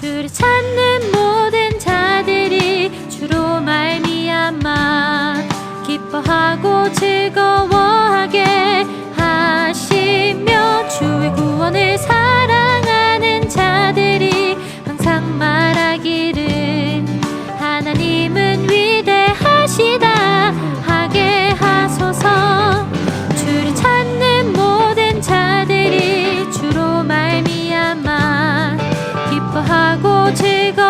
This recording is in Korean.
주를 찾는 모든 자들이 주로 말미암아 기뻐하고 즐거워 고치고